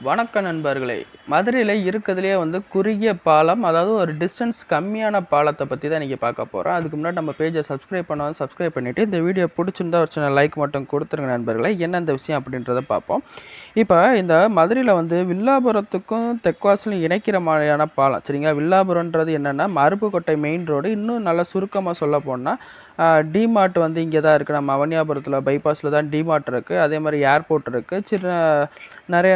வணக்கம் நண்பர்களே மதுரையில் இருக்கிறதுலே வந்து குறுகிய பாலம் அதாவது ஒரு டிஸ்டன்ஸ் கம்மியான பாலத்தை பற்றி தான் இன்றைக்கி பார்க்க போகிறோம் அதுக்கு முன்னாடி நம்ம பேஜை சப்ஸ்கிரைப் பண்ணாலும் சப்ஸ்கிரைப் பண்ணிவிட்டு இந்த வீடியோ பிடிச்சிருந்தா ஒரு சின்ன லைக் மட்டும் கொடுத்துருங்க நண்பர்களே. என்ன இந்த விஷயம் அப்படின்றத பார்ப்போம். இப்போ இந்த மதுரையில் வந்து வில்லாபுரத்துக்கும் தெற்காசிலும் இணைக்கிற மாதிரியான பாலம் சரிங்களா? வில்லாபுரன்றது என்னென்னா மருப்புக்கோட்டை மெயின் ரோடு இன்னும் நல்லா சுருக்கமாக சொல்ல போனால் டிமார்ட் வந்து இங்கே தான் இருக்குது நம்ம அவனியாபுரத்தில் பைபாஸில் தான் டிமார்ட் இருக்குது அதே மாதிரி ஏர்போர்ட் இருக்குது சின்ன நிறைய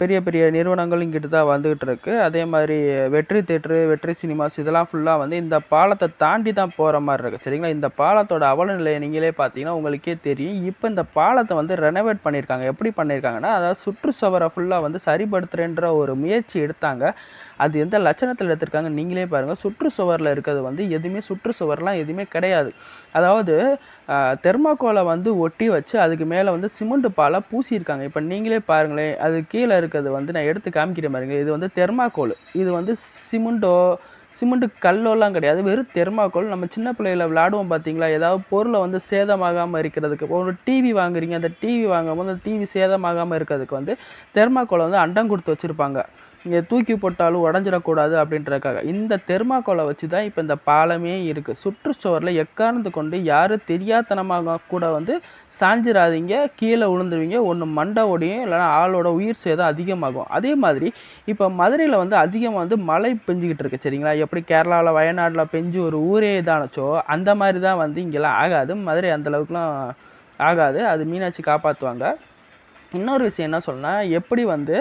பெரிய பெரிய நிறுவனங்கள் இங்கிட்டு தான் வந்துகிட்டு இருக்குது அதே மாதிரி வெற்றி தேட்ரு வெற்றி சினிமாஸ் இதெல்லாம் ஃபுல்லாக வந்து இந்த பாலத்தை தாண்டி தான் போகிற மாதிரி இருக்குது சரிங்களா? இந்த பாலத்தோட அவலநிலையை நீங்களே பார்த்தீங்கன்னா உங்களுக்கே தெரியும். இப்போ இந்த பாலத்தை வந்து ரெனோவேட் பண்ணியிருக்காங்க. எப்படி பண்ணியிருக்காங்கன்னா அதாவது சுற்றுச்சுவரை ஃபுல்லாக வந்து சரிப்படுத்துகிறேன்ற ஒரு முயற்சி எடுத்தாங்க. அது எந்த லட்சணத்தில் எடுத்திருக்காங்க நீங்களே பாருங்கள் சுற்றுச்சுவரில் இருக்கிறது வந்து எதுவுமே சுற்றுச்சுவர்லாம் எதுவுமே கிடையாது. அதாவது தெர்மாக்கோலை வந்து ஒட்டி வச்சு அதுக்கு மேலே வந்து சிமெண்ட் பாலை பூசியிருக்காங்க. இப்போ நீங்களே பாருங்களேன் அது கீழே இருக்கிறது வந்து நான் எடுத்து காமிக்கிற மாதிரிங்க. இது வந்து தெர்மாக்கோல் இது வந்து சிமெண்ட்டோ சிமெண்ட்டு கல்லோலாம் கிடையாது. வெறும் தெர்மாக்கோல் நம்ம சின்ன பிள்ளையில் விளாடுவோம் பார்த்தீங்களா? ஏதாவது பொருளை வந்து சேதமாகாமல் இருக்கிறதுக்கு. ஒரு டிவி வாங்குறீங்க அந்த டிவி வாங்கும்போது அந்த டிவி சேதமாகாமல் இருக்கிறதுக்கு வந்து தெர்மாக்கோலை வந்து அண்டம் கொடுத்து வச்சுருப்பாங்க. இங்கே தூக்கி போட்டாலும் உடஞ்சிடக்கூடாது அப்படின்றதுக்காக. இந்த தெர்மாக்கோலை வச்சு தான் இப்போ இந்த பாலமே இருக்குது சுற்றுச்சுவரில் எக்காரணத்து கொண்டு யாரும் தெரியாதனமாக கூட வந்து சாஞ்சிடாதீங்க கீழே விழுந்துருவீங்க ஒன்று மண்டை ஓடியும் இல்லைனா ஆளோட உயிர் சேதம் அதிகமாகும். அதே மாதிரி இப்போ மதுரையில் வந்து அதிகமாக வந்து மழை பெஞ்சிக்கிட்டு இருக்கு சரிங்களா? எப்படி கேரளாவில் வயநாட்டில் பெஞ்சு ஒரு ஊரே தானச்சோ அந்த மாதிரி தான் வந்து இங்கெல்லாம் ஆகாது. மதுரை அந்தளவுக்குலாம் ஆகாது. அது மீனாட்சி காப்பாற்றுவாங்க இன்னொரு விஷயம் என்ன சொல்லணும்னா எப்படி வந்து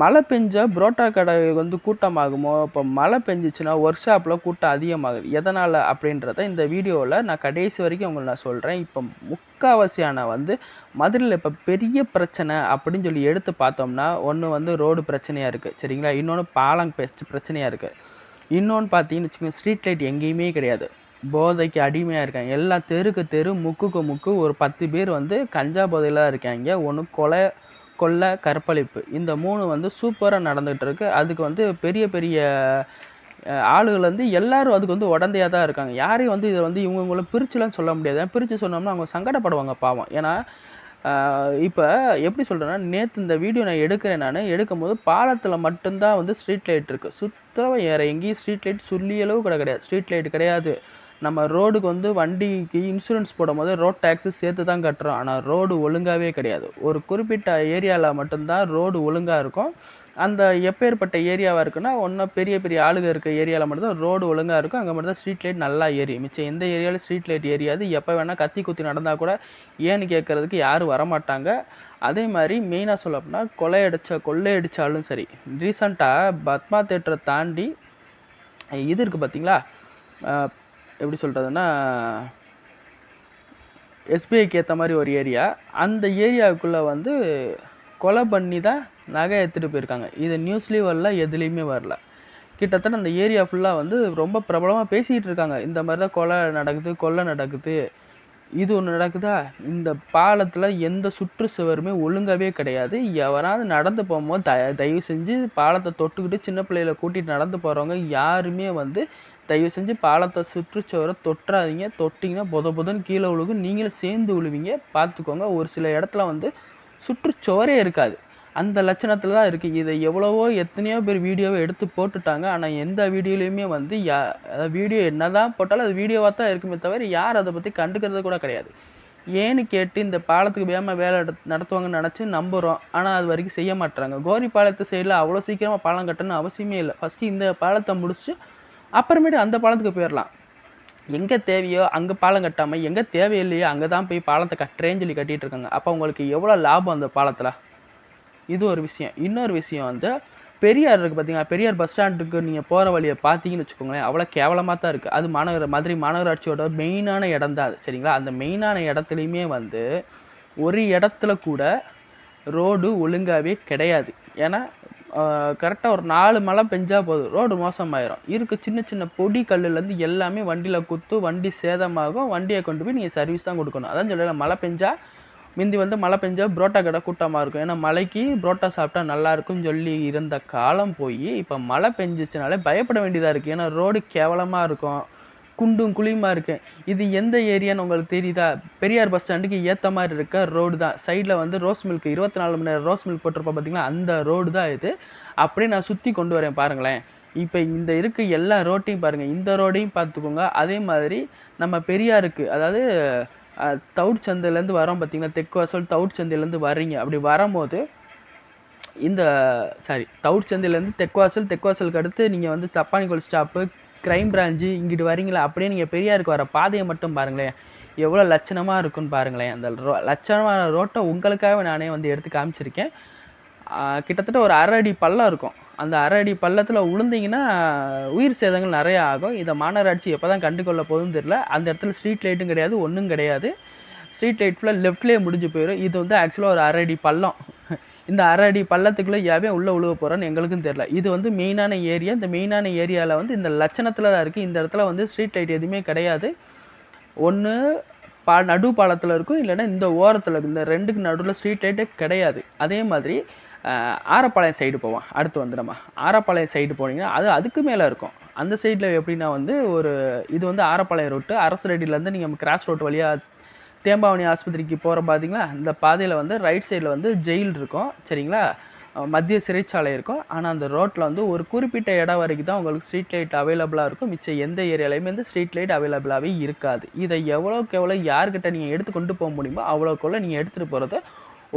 மழை பெஞ்சால் புரோட்டா கடை வந்து கூட்டமாகுமோ இப்போ மழை பெஞ்சிச்சுன்னா ஒர்க் ஷாப்பில் கூட்டம் அதிகமாகுது. எதனால் அப்படின்றத இந்த வீடியோவில் நான் கடைசி வரைக்கும் உங்களுக்கு நான் சொல்கிறேன் இப்போ முக்காவாசியான வந்து மதுரையில் இப்போ பெரிய பிரச்சனை அப்படின்னு சொல்லி எடுத்து பார்த்தோம்னா ஒன்று வந்து ரோடு பிரச்சனையாக இருக்குது சரிங்களா? இன்னொன்று பாலம் பிரச்சனையாக இருக்குது இன்னொன்று பார்த்தீங்கன்னு வச்சுக்கோங்க ஸ்ட்ரீட் லைட் எங்கேயுமே கிடையாது. போதைக்கு அடிமையாக இருக்காங்க. எல்லா தெருக்கு தெரு முக்குக்கு முக்கு ஒரு பத்து பேர் வந்து கஞ்சா போதையில் இருக்காங்க. ஒன்று கொலை கொள்ளை கற்பழிப்பு. இந்த மூணு வந்து சூப்பராக நடந்துகிட்டு இருக்கு. அதுக்கு வந்து பெரிய பெரிய ஆளுகள் வந்து எல்லாரும் அதுக்கு வந்து உடந்தையாக தான் இருக்காங்க. யாரையும் வந்து இதை வந்து இவங்களும் பிரிச்சுலாம் சொல்ல முடியாது. பிரித்து சொன்னோம்னா அவங்க சங்கடப்படுவாங்க பாவம். ஏன்னா இப்போ எப்படி சொல்கிறேன்னா நேற்று இந்த வீடியோ நான் எடுக்கிறேன் நான். எடுக்கும் போது பாலத்தில் மட்டும்தான் வந்து ஸ்ட்ரீட் லைட் இருக்குது சுத்தமாக வேறு எங்கேயும் ஸ்ட்ரீட் லைட் சொல்லி அளவு கூட கிடையாது. ஸ்ட்ரீட் லைட் கிடையாது. நம்ம ரோடுக்கு வந்து வண்டிக்கு இன்சூரன்ஸ் போடும் போது ரோட் டேக்ஸு சேர்த்து தான் கட்டுறோம். ஆனால் ரோடு ஒழுங்காகவே கிடையாது. ஒரு குறிப்பிட்ட ஏரியாவில் மட்டும்தான் ரோடு ஒழுங்காக இருக்கும். அந்த எப்பேற்பட்ட ஏரியாவாக இருக்குன்னா ஒன்றும் பெரிய பெரிய ஆளுங்க இருக்க ஏரியாவில் மட்டும்தான் ரோடு ஒழுங்காக இருக்கும். அங்கே மட்டும் தான் ஸ்ட்ரீட் லைட் நல்லா ஏறி மிச்சம் எந்த ஏரியாவில் ஸ்ட்ரீட் லைட் ஏரியாது. எப்போ வேணால் கத்தி குத்தி நடந்தால் கூட ஏன்னு கேட்குறதுக்கு யாரும் வரமாட்டாங்க. அதே மாதிரி மெயினாக சொல்ல அப்படின்னா கொலை அடித்த கொள்ளை அடித்தாலும் சரி ரீசண்டாக பத்மா தேட்டரை தாண்டி இது இருக்குது பார்த்தீங்களா எப்படி சொல்கிறதுன்னா எஸ்பிஐக்கு ஏற்ற மாதிரி ஒரு ஏரியா அந்த ஏரியாவுக்குள்ளே வந்து கொலை பண்ணி தான் நகை எடுத்துகிட்டு போயிருக்காங்க. இது நியூஸ்லேயும் வரல எதுலேயுமே வரல. கிட்டத்தட்ட அந்த ஏரியா ஃபுல்லாக வந்து ரொம்ப பிரபலமாக பேசிகிட்டு இருக்காங்க. இந்த மாதிரி தான் கொலை நடக்குது கொள்ளை நடக்குது. இது ஒன்று நடக்குதா? இந்த பாலத்தில் எந்த சுற்று சுவருமே ஒழுங்காகவே கிடையாது. எவராவது நடந்து போகும்போது த தயவு செஞ்சு பாலத்தை தொட்டுக்கிட்டு சின்ன பிள்ளைகளை கூட்டிகிட்டு நடந்து போகிறவங்க யாருமே வந்து தயவு செஞ்சு பாலத்தை சுற்றுச்சுவரை தொட்டுறாதீங்க. தொட்டிங்கன்னா பொத பொதன்னு கீழே விழுகும். நீங்களும் சேர்ந்து விழுவீங்க. பார்த்துக்கோங்க. ஒரு சில இடத்துல வந்து சுற்றுச்சுவரே இருக்காது. அந்த லட்சணத்தில் தான் இருக்குது இதை எவ்வளவோ எத்தனையோ பேர் வீடியோவை எடுத்து போட்டுட்டாங்க. ஆனால் எந்த வீடியோலையுமே வந்து யா வீடியோ என்ன தான் போட்டாலும் அது வீடியோவாக தான் இருக்குமே தவிர யார் அதை பற்றி கண்டுக்கிறது கூட கிடையாது. ஏன்னு கேட்டு இந்த பாலத்துக்கு வேகமாக வேலை நடத்துவாங்கன்னு நினச்சி நம்புகிறோம் ஆனால் அது வரைக்கும் செய்ய மாட்டுறாங்க கோரி பாலத்து சைடில் அவ்வளோ சீக்கிரமாக பாலம் கட்டணும்னு அவசியமே இல்லை. ஃபஸ்ட்டு இந்த பாலத்தை முடிச்சுட்டு அப்புறமேட்டு அந்த பாலத்துக்கு போயிடலாம் எங்கே தேவையோ அங்கே பாலம் கட்டாமல் எங்கே தேவையில்லையோ அங்கே தான் போய் பாலத்தை கட்டுறேன்னு சொல்லி கட்டிகிட்டு இருக்காங்க அப்போ உங்களுக்கு எவ்வளோ லாபம் அந்த பாலத்தில்? இது ஒரு விஷயம். இன்னொரு விஷயம் வந்து பெரியார் இருக்குது பார்த்தீங்கன்னா பெரியார் பஸ் ஸ்டாண்டுக்கு நீங்கள் போகிற வழியை பார்த்தீங்கன்னு வச்சுக்கோங்களேன் அவ்வளோ கேவலமாக தான் இருக்குது அது மாநகர மதுரை மாநகராட்சியோட மெயினான இடம் தான் சரிங்களா? அந்த மெயினான இடத்துலையுமே வந்து ஒரு இடத்துல கூட ரோடு ஒழுங்காகவே கிடையாது. ஏன்னா கரெக்டாக ஒரு நாலு மழை பெஞ்சால் போதும். ரோடு மோசமாயிரும். இருக்குது சின்ன சின்ன பொடி கல்லுலேருந்து எல்லாமே வண்டியில் குத்து வண்டி சேதமாகும். வண்டியை கொண்டு போய் நீங்கள் சர்வீஸ் தான் கொடுக்கணும். அதான் சொல்லலை மழை பெஞ்சால் முந்தி வந்து மழை பெஞ்சால் புரோட்டா கடை கூட்டமாக இருக்கும். ஏன்னா மழைக்கு புரோட்டா சாப்பிட்டா நல்லா இருக்கும்னு சொல்லி இருந்த காலம் போய் இப்போ மழை பெஞ்சிச்சுனாலே பயப்பட வேண்டியதாக இருக்குது ஏன்னா ரோடு கேவலமாக இருக்கும். குண்டும் குழியுமா இருக்குது இது எந்த ஏரியான்னு உங்களுக்கு தெரியுதா? பெரியார் பஸ் ஸ்டாண்டுக்கு ஏற்ற மாதிரி இருக்க ரோடு தான். சைடில் வந்து ரோஸ் மில்க் இருபத்தி நாலு மணி நேரம் ரோஸ் மில்க் போட்டிருப்போம் பார்த்தீங்களா அந்த ரோடு தான் இது. அப்படியே நான் சுற்றி கொண்டு வரேன் பாருங்களேன். இப்போ இந்த இருக்க எல்லா ரோட்டையும் பாருங்கள் இந்த ரோடையும் பார்த்துக்கோங்க. அதே மாதிரி நம்ம பெரியாருக்கு அதாவது தவுட் சந்தையிலேருந்து வரோம் பார்த்தீங்களா தெற்கு வாசல் தவுட் சந்தையிலேருந்து வர்றீங்க. அப்படி வரும்போது இந்த சாரி தவுட் சந்தையிலேருந்து தெக்குவாசல் தெக்குவாசலுக்கு அடுத்து நீங்கள் வந்து தப்பானிக்கோல் ஸ்டாப்பு க்ரைம் பிரான்ஞ்சு இங்கிட்டு வரீங்களா? அப்படியே நீங்கள் பெரியாருக்கு வர பாதையை மட்டும் பாருங்களேன். எவ்வளோ லட்சணமாக இருக்குன்னு பாருங்களேன். அந்த ரோ லட்சணமான ரோட்டை உங்களுக்காக நானே வந்து எடுத்து காமிச்சிருக்கேன். கிட்டத்தட்ட ஒரு அரை அடி பள்ளம் இருக்கும். அந்த அரை அடி பள்ளத்தில் உளுந்தீங்கன்னா உயிர் சேதங்கள் நிறைய ஆகும். இதை மாநகராட்சி எப்போ தான் கண்டுகொள்ள போகுதுன்னு தெரில அந்த இடத்துல ஸ்ட்ரீட் லைட்டும் கிடையாது ஒன்றும் கிடையாது. ஸ்ட்ரீட் லைட் ஃபுல்லாக லெஃப்ட்லேயே முடிஞ்சு போயிடும் இது வந்து ஆக்சுவலாக ஒரு அரை அடி பள்ளம். இந்த அரை அடி பள்ளத்துக்குள்ளே யாவே உள்ளே உழுவ போகிறான்னு எங்களுக்கும் தெரியல. இது வந்து மெயினான ஏரியா இந்த மெயினான ஏரியாவில் வந்து இந்த லட்சணத்தில் தான் இருக்குது இந்த இடத்துல வந்து ஸ்ட்ரீட் லைட் எதுவுமே கிடையாது. ஒன்று பா நடு பாலத்தில் இருக்கும். இல்லைன்னா இந்த ஓரத்தில் இந்த ரெண்டுக்கு நடுவில் ஸ்ட்ரீட் லைட்டே கிடையாது. அதே மாதிரி ஆரப்பாளையம் சைடு போவோம். அடுத்து வந்து நம்ம ஆரப்பாளையம் சைடு போனீங்கன்னா அது அதுக்கு மேலே இருக்கும். அந்த சைடில் எப்படின்னா வந்து ஒரு இது வந்து ஆரப்பாளையம் ரோட்டு அரசு ரெடியிலேருந்து நீங்கள் கிராஸ் ரோட் வழியாக தேம்பாவணி ஆஸ்பத்திரிக்கு போகிற பார்த்தீங்களா இந்த பாதையில் வந்து ரைட் சைடில் வந்து ஜெயில் இருக்கும். சரிங்களா? மத்திய சிறைச்சாலை இருக்கும். ஆனால் அந்த ரோட்டில் வந்து ஒரு குறிப்பிட்ட இடம் வரைக்கும் தான் உங்களுக்கு ஸ்ட்ரீட் லைட் அவைலபிளாக இருக்கும். மிச்சம் எந்த ஏரியாலையுமே வந்து ஸ்ட்ரீட் லைட் அவைலபிளாகவே இருக்காது. இதை எவ்வளோக்கு எவ்வளோ யார்கிட்ட நீங்கள் எடுத்து கொண்டு போக முடியுமோ அவ்வளோக்குள்ள நீங்கள் எடுத்துகிட்டு போகிறது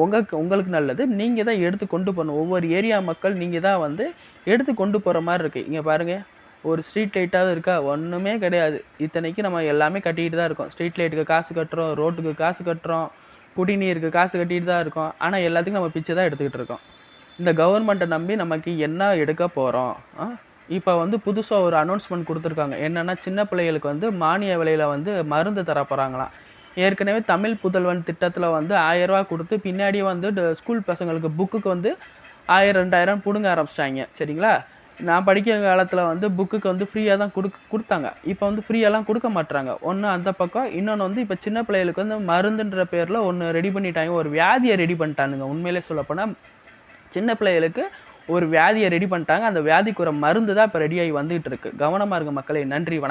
உங்களுக்கு உங்களுக்கு நல்லது. நீங்கள் தான் எடுத்து கொண்டு போகணும். ஒவ்வொரு ஏரியா மக்கள் நீங்கள் தான் வந்து எடுத்து கொண்டு போகிற மாதிரி இருக்குது இங்கே பாருங்கள் ஒரு ஸ்ட்ரீட் லைட்டாவது இருக்கா? ஒன்றுமே கிடையாது. இத்தனைக்கு நம்ம எல்லாமே கட்டிக்கிட்டு தான் இருக்கோம். ஸ்ட்ரீட் லைட்டுக்கு காசு கட்டுறோம் ரோட்டுக்கு காசு கட்டுறோம் குடிநீருக்கு காசு கட்டிகிட்டு தான் இருக்கோம். ஆனால் எல்லாத்துக்கும் நம்ம பிச்சை தான் எடுத்துக்கிட்டு இருக்கோம். இந்த கவர்மெண்ட்டை நம்பி நமக்கு என்ன எடுக்க போகிறோம் இப்போ வந்து புதுசாக ஒரு அனௌன்ஸ்மெண்ட் கொடுத்துருக்காங்க. என்னென்னா சின்ன பிள்ளைகளுக்கு வந்து மானிய விலையில் வந்து மருந்து தர போகிறாங்களாம் ஏற்கனவே தமிழ் புதல்வன் திட்டத்தில் வந்து ஆயரூவா கொடுத்து பின்னாடி வந்து ட- ஸ்கூல் பசங்களுக்கு புக்குக்கு வந்து ஆயிரம் ரெண்டாயிரம் பிடுங்க ஆரம்பிச்சிட்டாங்க. சரிங்களா? நான் படிக்கிற காலத்தில் வந்து புக்குக்கு வந்து ஃப்ரீயாக தான் கொடுக் கொடுத்தாங்க. இப்போ வந்து ஃப்ரீயெல்லாம் கொடுக்க மாட்றாங்க. ஒன்று அந்த பக்கம் இன்னொன்று வந்து இப்போ சின்ன பிள்ளைகளுக்கு வந்து மருந்துன்ற பேரில் ஒன்று ரெடி பண்ணிட்டாங்க ஒரு வியாதியை ரெடி பண்ணிட்டானுங்க. உண்மையிலே சொல்லப்போனால் சின்ன பிள்ளைகளுக்கு ஒரு வியாதியை ரெடி பண்ணிட்டாங்க. அந்த வியாதிக்கு ஒரு மருந்து தான் இப்போ ரெடியாகி வந்துகிட்டு இருக்கு. கவனமாக இருங்க மக்களே. நன்றி வணக்கம்.